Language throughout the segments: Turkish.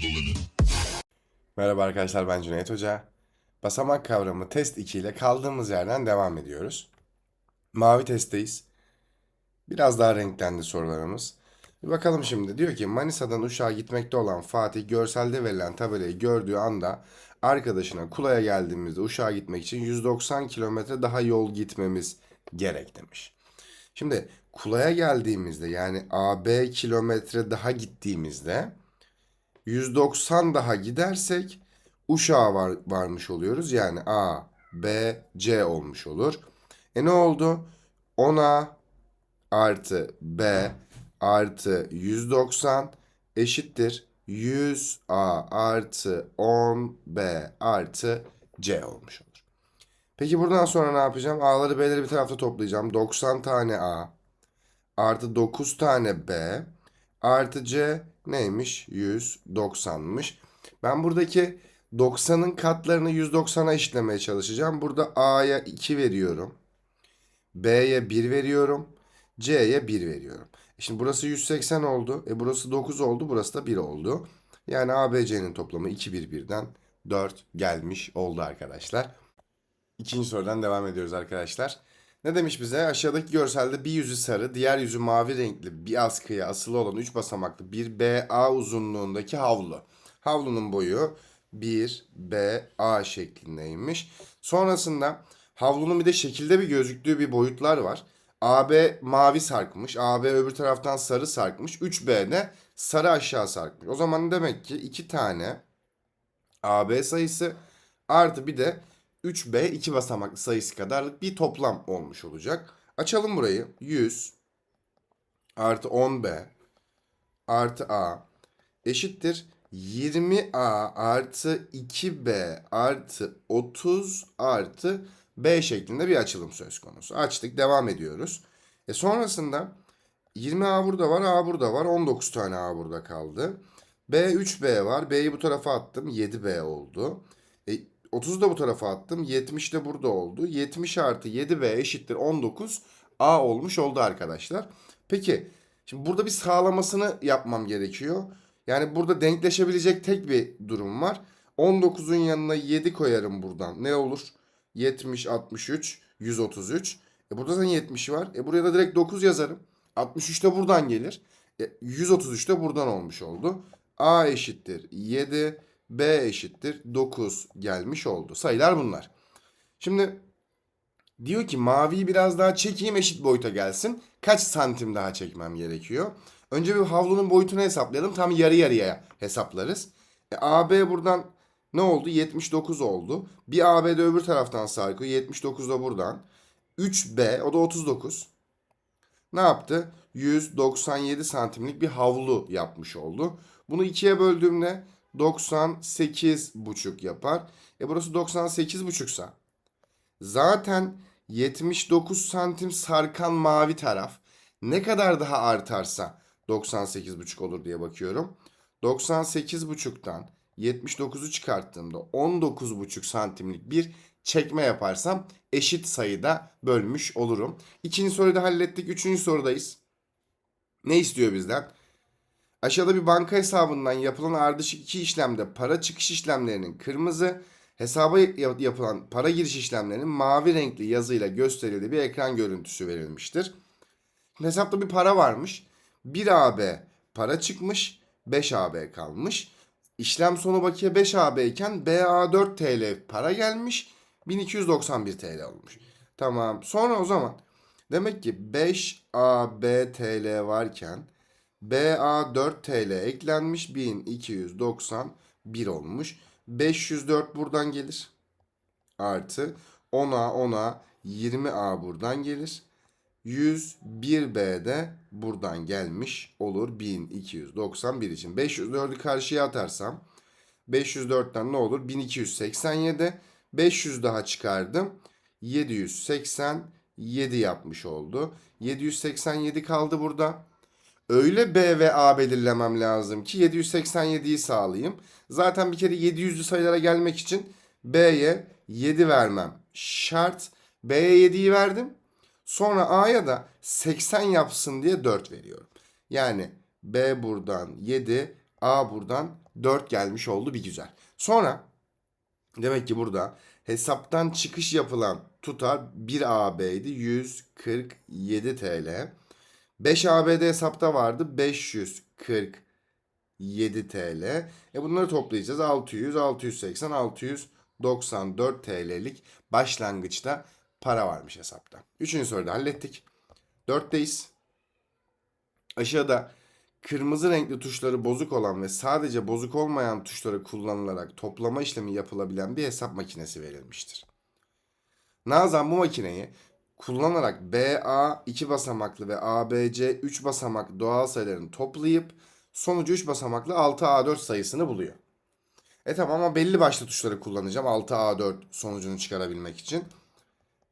limit. Merhaba arkadaşlar ben Cüneyt Hoca. Basamak kavramı test 2 ile kaldığımız yerden devam ediyoruz. Mavi testteyiz. Biraz daha renklendi sorularımız. Bir bakalım şimdi. Diyor ki Manisa'dan Uşak'a gitmekte olan Fatih görselde verilen tabelayı gördüğü anda arkadaşına Kula'ya geldiğimizde Uşak'a gitmek için 190 kilometre daha yol gitmemiz gerek demiş. Şimdi Kula'ya geldiğimizde yani AB kilometre daha gittiğimizde 190 daha gidersek Uşak'a var, varmış oluyoruz. Yani A, B, C olmuş olur. E ne oldu? 10A artı B artı 190 eşittir 100A artı 10B artı C olmuş olur. Peki buradan sonra ne yapacağım? A'ları B'leri bir tarafta toplayacağım. 90 tane A artı 9 tane B artı C neymiş? 190'mış. Ben buradaki 90'ın katlarını 190'a eşitlemeye çalışacağım. Burada A'ya 2 veriyorum. B'ye 1 veriyorum. C'ye 1 veriyorum. E Şimdi burası 180 oldu. E burası 9 oldu. Burası da 1 oldu. Yani ABC'nin toplamı 2 1 1'den 4 gelmiş oldu arkadaşlar. İkinci sorudan devam ediyoruz arkadaşlar. Ne demiş bize? Aşağıdaki görselde bir yüzü sarı, diğer yüzü mavi renkli bir askıya asılı olan 3 basamaklı bir BA uzunluğundaki havlu. Havlunun boyu 1BA şeklindeymiş. Sonrasında havlunun bir de şekilde bir gözüktüğü bir boyutlar var. AB mavi sarkmış, AB öbür taraftan sarı sarkmış, 3B de sarı aşağı sarkmış. O zaman demek ki iki tane AB sayısı artı bir de 3B iki basamaklı sayısı kadarlık bir toplam olmuş olacak. Açalım burayı. 100 artı 10B artı A eşittir 20A artı 2B artı 30 artı B şeklinde bir açılım söz konusu. Açtık devam ediyoruz. E sonrasında 20A burada var A burada var 19 tane A burada kaldı. B 3B var B'yi bu tarafa attım 7B oldu. E, 30'u da bu tarafa attım 70 de burada oldu. 70 artı 7B eşittir 19 A olmuş oldu arkadaşlar. Peki şimdi burada bir sağlamasını yapmam gerekiyor. Yani burada denkleşebilecek tek bir durum var. 19'un yanına 7 koyarım buradan. Ne olur? 70, 63, 133. E burada zaten 70 var. E buraya da direkt 9 yazarım. 63 de buradan gelir. E 133 de buradan olmuş oldu. A eşittir 7, B eşittir 9 gelmiş oldu. Sayılar bunlar. Şimdi diyor ki maviyi biraz daha çekeyim eşit boyuta gelsin. Kaç santim daha çekmem gerekiyor? Önce bir havlunun boyutunu hesaplayalım. Tam yarı yarıya hesaplarız. E, AB buradan ne oldu? 79 oldu. Bir AB de öbür taraftan sarkıyor. 79 da buradan. 3B o da 39. Ne yaptı? 197 santimlik bir havlu yapmış oldu. Bunu ikiye böldüğümde 98 buçuk yapar. E burası 98 buçuksa. Zaten 79 santim sarkan mavi taraf ne kadar daha artarsa 98 buçuk olur diye bakıyorum. 98 buçuktan 79'u çıkarttığımda 19 buçuk santimlik bir çekme yaparsam eşit sayıda bölmüş olurum. İkinci soruyu da hallettik. Üçüncü sorudayız. Ne istiyor bizden? Aşağıda bir banka hesabından yapılan ardışık iki işlemde para çıkış işlemlerinin kırmızı, hesaba yap- yapılan para giriş işlemlerinin mavi renkli yazıyla gösterildiği bir ekran görüntüsü verilmiştir. Hesapta bir para varmış. 1AB para çıkmış, 5AB kalmış. İşlem sonu bakiye 5AB iken BA4 TL para gelmiş, 1291 TL olmuş. Tamam. Sonra o zaman demek ki 5AB TL varken BA 4 TL eklenmiş 1291 olmuş. 504 buradan gelir. Artı 10A 10A 20A buradan gelir. 101B de buradan gelmiş olur 1291 için. 504'ü karşıya atarsam 504'ten ne olur? 1287. 500 daha çıkardım. 787 yapmış oldu. 787 kaldı burada. Öyle B ve A belirlemem lazım ki 787'yi sağlayayım. Zaten bir kere 700'lü sayılara gelmek için B'ye 7 vermem şart. B'ye 7'yi verdim. Sonra A'ya da 80 yapsın diye 4 veriyorum. Yani B buradan 7, A buradan 4 gelmiş oldu bir güzel. Sonra demek ki burada hesaptan çıkış yapılan tutar 1AB'ydi 147 TL. 5AB'de hesapta vardı 547 TL. E bunları toplayacağız. 600, 680, 694 TL'lik başlangıçta para varmış hesapta. Üçüncü soruda hallettik. Dörtteyiz. Aşağıda kırmızı renkli tuşları bozuk olan ve sadece bozuk olmayan tuşları kullanılarak toplama işlemi yapılabilen bir hesap makinesi verilmiştir. Nazan bu makineyi kullanarak BA 2 basamaklı ve ABC 3 basamaklı doğal sayılarını toplayıp sonucu 3 basamaklı 6A4 sayısını buluyor. E tamam ama belli başlı tuşları kullanacağım 6A4 sonucunu çıkarabilmek için.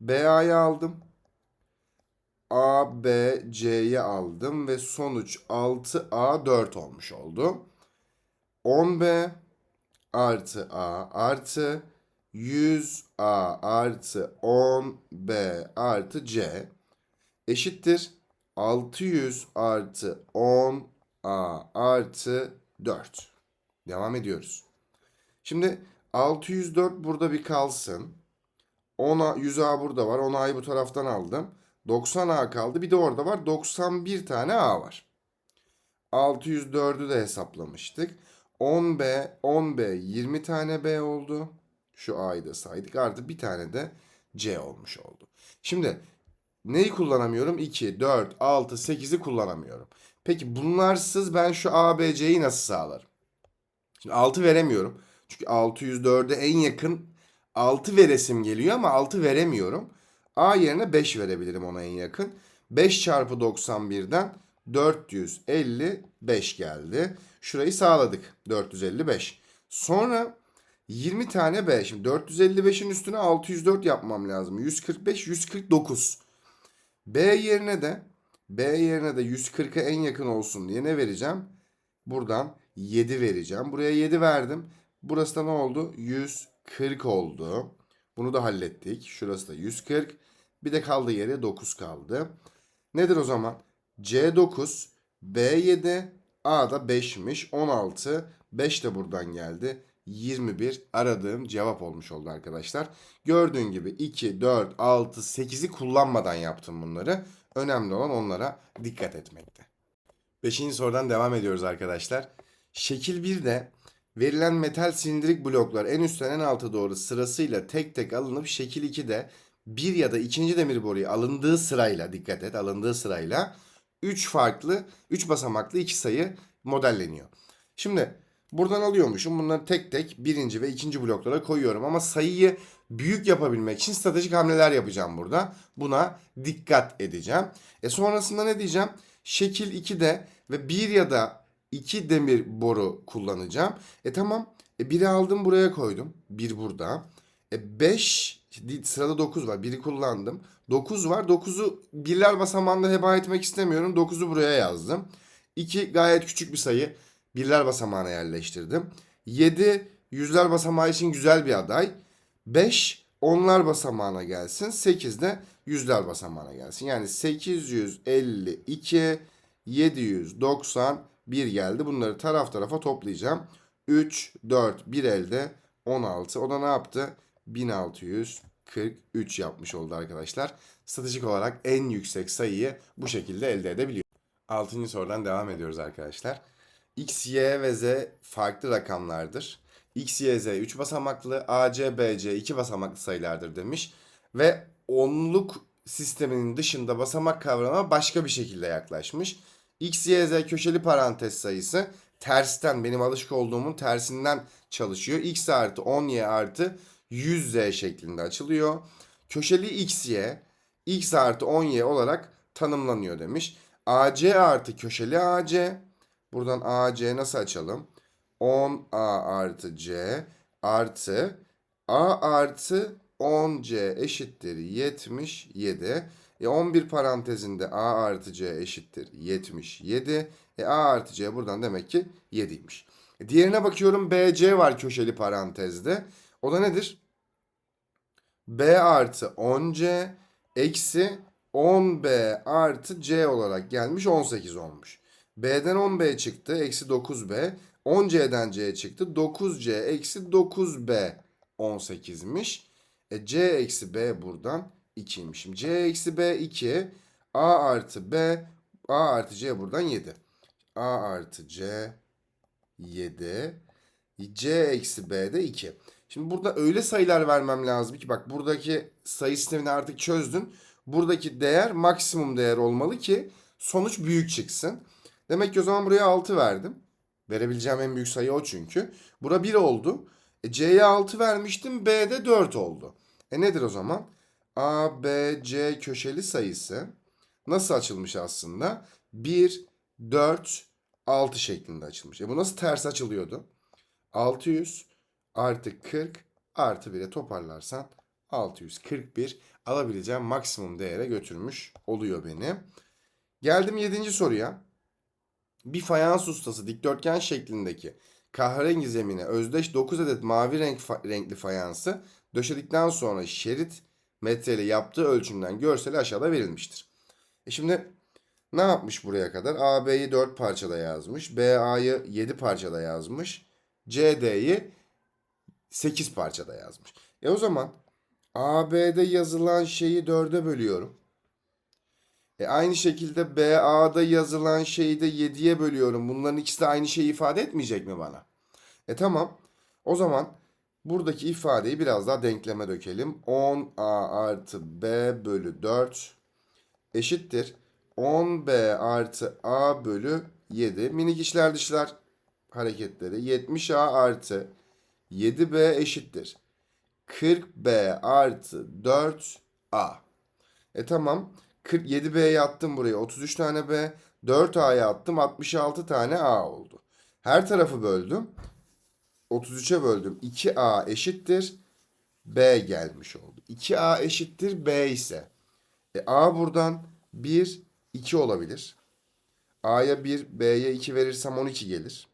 BA'yı aldım. A, B, C'yi aldım ve sonuç 6A4 olmuş oldu. 10B artı A artı 100A artı 10B artı C eşittir 600 artı 10A artı 4. Devam ediyoruz. Şimdi 604 burada bir kalsın. 10A, 100A burada var. 10A'yı bu taraftan aldım. 90A kaldı. Bir de orada var. 91 tane A var. 604'ü de hesaplamıştık. 10B, 10B 20 tane B oldu. Şu A'yı da saydık. Artı bir tane de C olmuş oldu. Şimdi neyi kullanamıyorum? 2, 4, 6, 8'i kullanamıyorum. Peki bunlarsız ben şu A, B, C'yi nasıl sağlarım? Şimdi 6 veremiyorum. Çünkü 604'e en yakın 6 veresim geliyor ama 6 veremiyorum. A yerine 5 verebilirim ona en yakın. 5 çarpı 91'den 455 geldi. Şurayı sağladık. 455. Sonra 20 tane B. Şimdi 455'in üstüne 604 yapmam lazım. 145, 149. B yerine de B yerine de 140'a en yakın olsun diye ne vereceğim? Buradan 7 vereceğim. Buraya 7 verdim. Burası da ne oldu? 140 oldu. Bunu da hallettik. Şurası da 140. Bir de kaldı yere 9 kaldı. Nedir o zaman? C9, B7, A da 5'miş. 16, 5 de buradan geldi. 21 aradığım cevap olmuş oldu arkadaşlar. Gördüğün gibi 2, 4, 6, 8'i kullanmadan yaptım bunları. Önemli olan onlara dikkat etmekte. Beşinci sorudan devam ediyoruz arkadaşlar. Şekil 1'de verilen metal silindirik bloklar en üstten en alta doğru sırasıyla tek tek alınıp şekil 2'de bir ya da ikinci demir boruyu alındığı sırayla dikkat et alındığı sırayla 3 farklı 3 basamaklı iki sayı modelleniyor. Şimdi buradan alıyormuşum bunları tek tek birinci ve ikinci bloklara koyuyorum ama sayıyı büyük yapabilmek için stratejik hamleler yapacağım burada. Buna dikkat edeceğim. E sonrasında ne diyeceğim? Şekil 2'de ve bir ya da iki demir boru kullanacağım. E tamam. E biri aldım buraya koydum. Bir burada. E 5 sırada 9 var. Biri kullandım. 9 var. 9'u birler basamağında heba etmek istemiyorum. 9'u buraya yazdım. 2 gayet küçük bir sayı. Birler basamağına yerleştirdim. 7 yüzler basamağı için güzel bir aday. 5 onlar basamağına gelsin. 8 de yüzler basamağına gelsin. Yani 852 791 geldi. Bunları taraf tarafa toplayacağım. 3, 4, 1 elde 16. O da ne yaptı? 1643 yapmış oldu arkadaşlar. Stratejik olarak en yüksek sayıyı bu şekilde elde edebiliyor. Altıncı sorudan devam ediyoruz arkadaşlar. X, Y ve Z farklı rakamlardır. X, Y, Z 3 basamaklı, A, C, B, C 2 basamaklı sayılardır demiş. Ve onluk sisteminin dışında basamak kavramına başka bir şekilde yaklaşmış. X, Y, Z köşeli parantez sayısı tersten benim alışık olduğumun tersinden çalışıyor. X artı 10Y artı 100Z şeklinde açılıyor. Köşeli XY X artı 10Y olarak tanımlanıyor demiş. AC artı köşeli AC buradan AC nasıl açalım? 10A artı C artı A artı 10C eşittir 77. E 11 parantezinde A artı C eşittir 77. E A artı C buradan demek ki 7'ymiş. E diğerine bakıyorum BC var köşeli parantezde. O da nedir? B artı 10C eksi 10B artı C olarak gelmiş 18 olmuş. B'den 10B çıktı. Eksi 9B. 10C'den C çıktı. 9C eksi 9B 18'miş. E, C eksi B buradan 2'ymiş. Şimdi C eksi B 2. A artı B. A artı C buradan 7. A artı C 7. C eksi B de 2. Şimdi burada öyle sayılar vermem lazım ki bak buradaki sayı sistemini artık çözdün. Buradaki değer maksimum değer olmalı ki sonuç büyük çıksın. Demek ki o zaman buraya 6 verdim. Verebileceğim en büyük sayı o çünkü. Bura 1 oldu. E, C'ye 6 vermiştim. B'de 4 oldu. E nedir o zaman? A, B, C köşeli sayısı nasıl açılmış aslında? 1, 4, 6 şeklinde açılmış. E bu nasıl ters açılıyordu? 600 artı 40 artı 1'e toparlarsan 641 alabileceğim maksimum değere götürmüş oluyor beni. Geldim 7. soruya. Bir fayans ustası dikdörtgen şeklindeki kahverengi zemine özdeş 9 adet mavi renk fa- renkli fayansı döşedikten sonra şerit metreyle yaptığı ölçümden görseli aşağıda verilmiştir. E şimdi ne yapmış buraya kadar? AB'yi 4 parçada yazmış. BA'yı 7 parçada yazmış. CD'yi 8 parçada yazmış. E o zaman AB'de yazılan şeyi 4'e bölüyorum. E aynı şekilde BA'da yazılan şeyi de 7'ye bölüyorum. Bunların ikisi de aynı şeyi ifade etmeyecek mi bana? E tamam. O zaman buradaki ifadeyi biraz daha denkleme dökelim. 10A artı B bölü 4 eşittir. 10B artı A bölü 7. Minik içler dışlar hareketleri. 70A artı 7B eşittir. 40B artı 4A. E tamam. 47B'ye attım buraya. 33 tane B. 4A'ya attım. 66 tane A oldu. Her tarafı böldüm. 33'e böldüm. 2A eşittir. B gelmiş oldu. 2A eşittir B ise. E, A buradan 1, 2 olabilir. A'ya 1, B'ye 2 verirsem 12 gelir.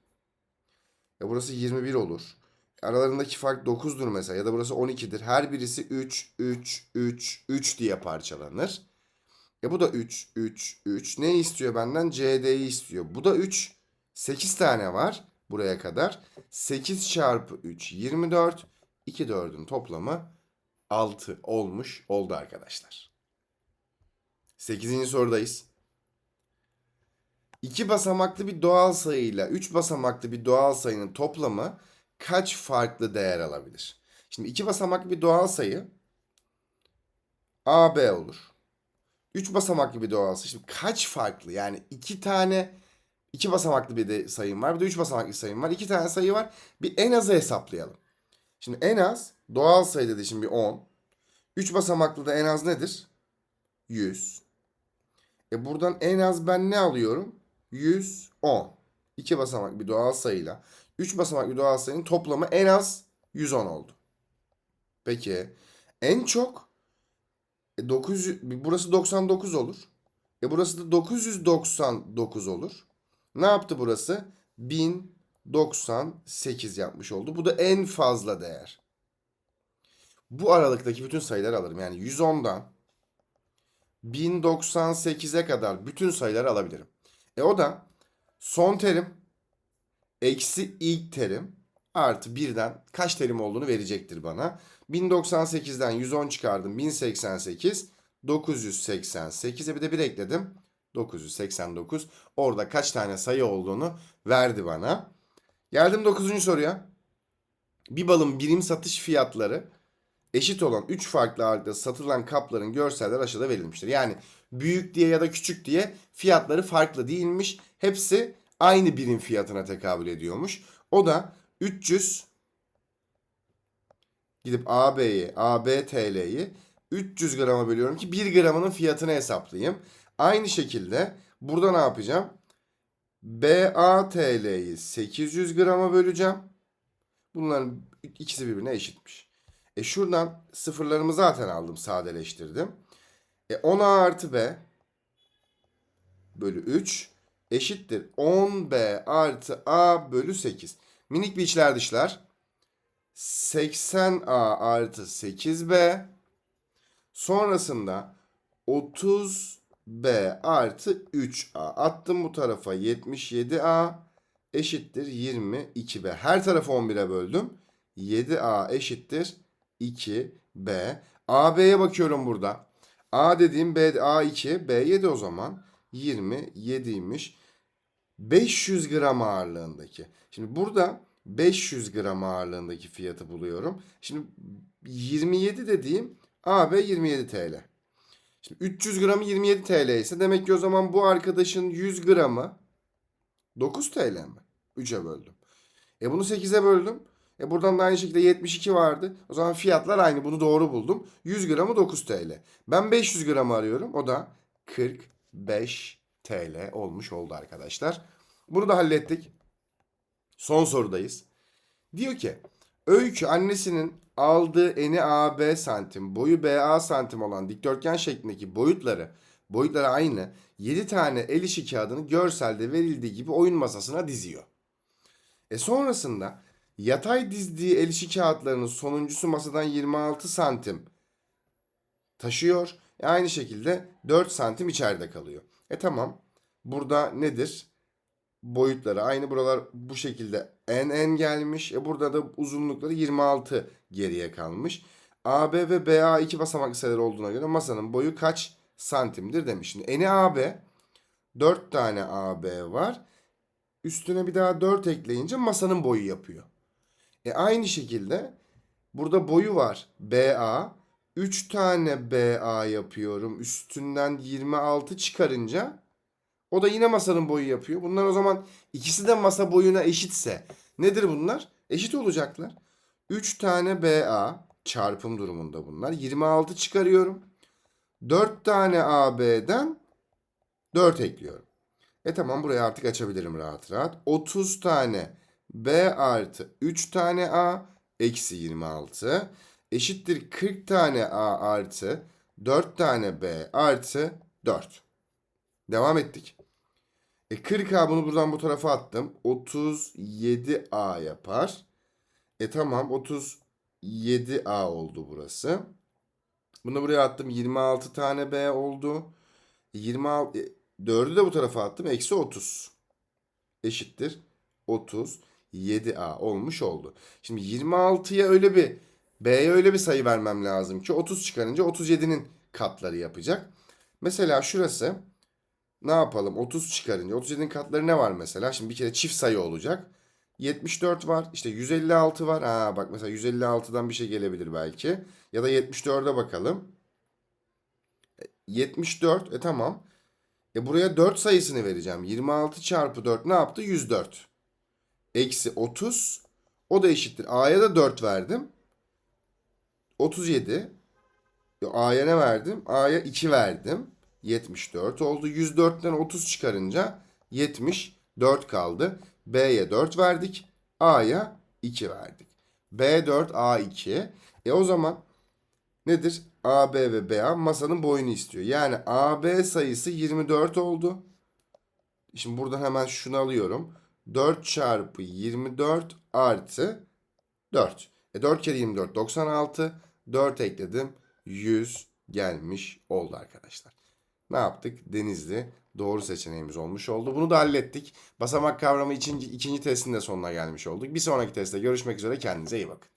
E burası 21 olur. Aralarındaki fark 9'dur mesela ya da burası 12'dir. Her birisi 3, 3, 3, 3 diye parçalanır. E bu da 3, 3, 3. Ne istiyor benden? CD'yi istiyor. Bu da 3. 8 tane var buraya kadar. 8 çarpı 3, 24. 2 4'ün toplamı 6 olmuş oldu arkadaşlar. 8. sorudayız. İki basamaklı bir doğal sayıyla üç basamaklı bir doğal sayının toplamı kaç farklı değer alabilir? Şimdi iki basamaklı bir doğal sayı AB olur. Üç basamaklı bir doğal sayı. Şimdi kaç farklı? Yani iki tane iki basamaklı bir de sayım var. Bir de üç basamaklı sayım var. İki tane sayı var. Bir en azı hesaplayalım. Şimdi en az doğal sayı dedi şimdi bir 10. Üç basamaklı da en az nedir? 100. E buradan en az ben ne alıyorum? 110. İki basamak bir doğal sayıyla 3 basamak bir doğal sayının toplamı en az 110 oldu. Peki en çok e, 900 burası 99 olur. E burası da 999 olur. Ne yaptı burası? 1098 yapmış oldu. Bu da en fazla değer. Bu aralıktaki bütün sayıları alırım. Yani 110'dan 1098'e kadar bütün sayıları alabilirim. E o da son terim eksi ilk terim artı birden kaç terim olduğunu verecektir bana. 1098'den 110 çıkardım. 1088. 988'e bir de bir ekledim. 989. Orada kaç tane sayı olduğunu verdi bana. Geldim 9. soruya. Bir balın birim satış fiyatları eşit olan 3 farklı ağırlıkta satılan kapların görseller aşağıda verilmiştir. Yani büyük diye ya da küçük diye fiyatları farklı değilmiş. Hepsi aynı birim fiyatına tekabül ediyormuş. O da 300 gidip AB'yi, AB TL'yi 300 grama bölüyorum ki 1 gramının fiyatını hesaplayayım. Aynı şekilde burada ne yapacağım? BA TL'yi 800 grama böleceğim. Bunların ikisi birbirine eşitmiş. E şuradan sıfırlarımı zaten aldım sadeleştirdim. E 10A artı B bölü 3 eşittir 10B artı A bölü 8. Minik bir içler dışlar. 80A artı 8B sonrasında 30 B artı 3A. Attım bu tarafa 77A eşittir 22B. Her tarafı 11'e böldüm. 7A eşittir 2B. AB'ye bakıyorum burada. A dediğim B, A2, B7 o zaman 27'ymiş. 500 gram ağırlığındaki. Şimdi burada 500 gram ağırlığındaki fiyatı buluyorum. Şimdi 27 dediğim AB 27 TL. Şimdi 300 gramı 27 TL ise demek ki o zaman bu arkadaşın 100 gramı 9 TL mi? 3'e böldüm. E bunu 8'e böldüm. E buradan da aynı şekilde 72 vardı. O zaman fiyatlar aynı. Bunu doğru buldum. 100 gramı 9 TL. Ben 500 gramı arıyorum. O da 45 TL olmuş oldu arkadaşlar. Bunu da hallettik. Son sorudayız. Diyor ki Öykü annesinin aldığı eni AB santim, boyu BA santim olan dikdörtgen şeklindeki boyutları, boyutları aynı 7 tane el işi kağıdını görselde verildiği gibi oyun masasına diziyor. E sonrasında yatay dizdiği el işi kağıtlarının sonuncusu masadan 26 santim taşıyor. E aynı şekilde 4 santim içeride kalıyor. E tamam. Burada nedir? Boyutları aynı. Buralar bu şekilde n n gelmiş. E burada da uzunlukları 26 geriye kalmış. AB ve BA iki basamaklı sayılar olduğuna göre masanın boyu kaç santimdir demiş. Şimdi eni AB 4 tane AB var. Üstüne bir daha 4 ekleyince masanın boyu yapıyor. E aynı şekilde burada boyu var BA. 3 tane BA yapıyorum. Üstünden 26 çıkarınca o da yine masanın boyu yapıyor. Bunlar o zaman ikisi de masa boyuna eşitse nedir bunlar? Eşit olacaklar. 3 tane BA çarpım durumunda bunlar. 26 çıkarıyorum. 4 tane AB'den 4 ekliyorum. E tamam burayı artık açabilirim rahat rahat. 30 tane B artı 3 tane A eksi 26 eşittir 40 tane A artı 4 tane B artı 4. Devam ettik. E 40A bunu buradan bu tarafa attım. 37A yapar. E tamam 37A oldu burası. Bunu buraya attım. 26 tane B oldu. 26 e, 4'ü de bu tarafa attım. Eksi 30. Eşittir. 37A olmuş oldu. Şimdi 26'ya öyle bir B'ye öyle bir sayı vermem lazım ki 30 çıkarınca 37'nin katları yapacak. Mesela şurası ne yapalım? 30 çıkarınca 37'nin katları ne var mesela? Şimdi bir kere çift sayı olacak. 74 var. işte 156 var. Ha bak mesela 156'dan bir şey gelebilir belki. Ya da 74'e bakalım. E, 74. E tamam. E buraya 4 sayısını vereceğim. 26 çarpı 4 ne yaptı? 104. Eksi 30. O da eşittir. A'ya da 4 verdim. 37. E, A'ya ne verdim? A'ya 2 verdim. 74 oldu. 104'ten 30 çıkarınca 74 kaldı. B'ye 4 verdik. A'ya 2 verdik. B4, A2. E o zaman nedir? AB ve BA masanın boyunu istiyor. Yani AB sayısı 24 oldu. Şimdi buradan hemen şunu alıyorum. 4 çarpı 24 artı 4. E 4 kere 24 96. 4 ekledim. 100 gelmiş oldu arkadaşlar. Ne yaptık? Denizli doğru seçeneğimiz olmuş oldu. Bunu da hallettik. Basamak kavramı ikinci, ikinci testin de sonuna gelmiş olduk. Bir sonraki testte görüşmek üzere. Kendinize iyi bakın.